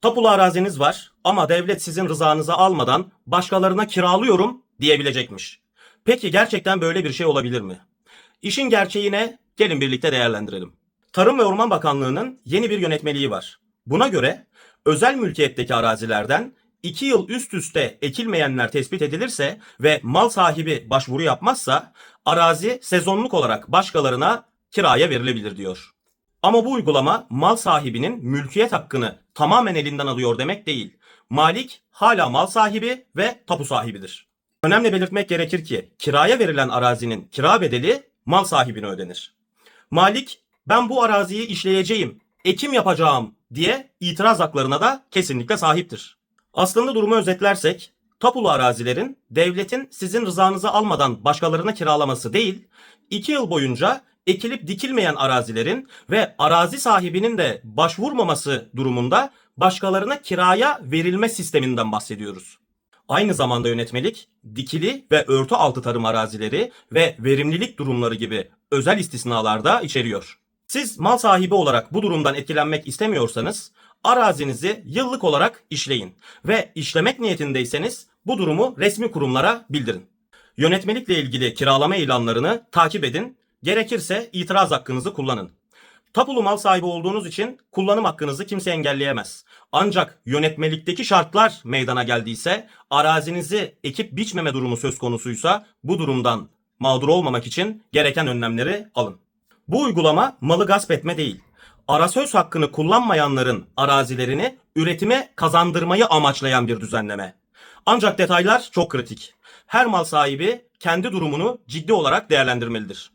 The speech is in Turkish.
Tapulu araziniz var ama devlet sizin rızanızı almadan başkalarına kiralıyorum diyebilecekmiş. Peki gerçekten böyle bir şey olabilir mi? İşin gerçeğine gelin birlikte değerlendirelim. Tarım ve Orman Bakanlığı'nın yeni bir yönetmeliği var. Buna göre özel mülkiyetteki arazilerden 2 yıl üst üste ekilmeyenler tespit edilirse ve mal sahibi başvuru yapmazsa arazi sezonluk olarak başkalarına kiraya verilebilir diyor. Ama bu uygulama mal sahibinin mülkiyet hakkını tamamen elinden alıyor demek değil. Malik hala mal sahibi ve tapu sahibidir. Önemli belirtmek gerekir ki kiraya verilen arazinin kira bedeli mal sahibine ödenir. Malik ben bu araziyi işleyeceğim, ekim yapacağım diye itiraz haklarına da kesinlikle sahiptir. Aslında durumu özetlersek, tapulu arazilerin devletin sizin rızanızı almadan başkalarına kiralaması değil, 2 yıl boyunca ekilip dikilmeyen arazilerin ve arazi sahibinin de başvurmaması durumunda başkalarına kiraya verilme sisteminden bahsediyoruz. Aynı zamanda yönetmelik dikili ve örtü altı tarım arazileri ve verimlilik durumları gibi özel istisnalarda içeriyor. Siz mal sahibi olarak bu durumdan etkilenmek istemiyorsanız arazinizi yıllık olarak işleyin ve işlemek niyetindeyseniz bu durumu resmi kurumlara bildirin. Yönetmelikle ilgili kiralama ilanlarını takip edin, gerekirse itiraz hakkınızı kullanın. Tapulu mal sahibi olduğunuz için kullanım hakkınızı kimse engelleyemez. Ancak yönetmelikteki şartlar meydana geldiyse, arazinizi ekip biçmeme durumu söz konusuysa bu durumdan mağdur olmamak için gereken önlemleri alın. Bu uygulama malı gasp etme değil. Arasöz hakkını kullanmayanların arazilerini üretime kazandırmayı amaçlayan bir düzenleme. Ancak detaylar çok kritik. Her mal sahibi kendi durumunu ciddi olarak değerlendirmelidir.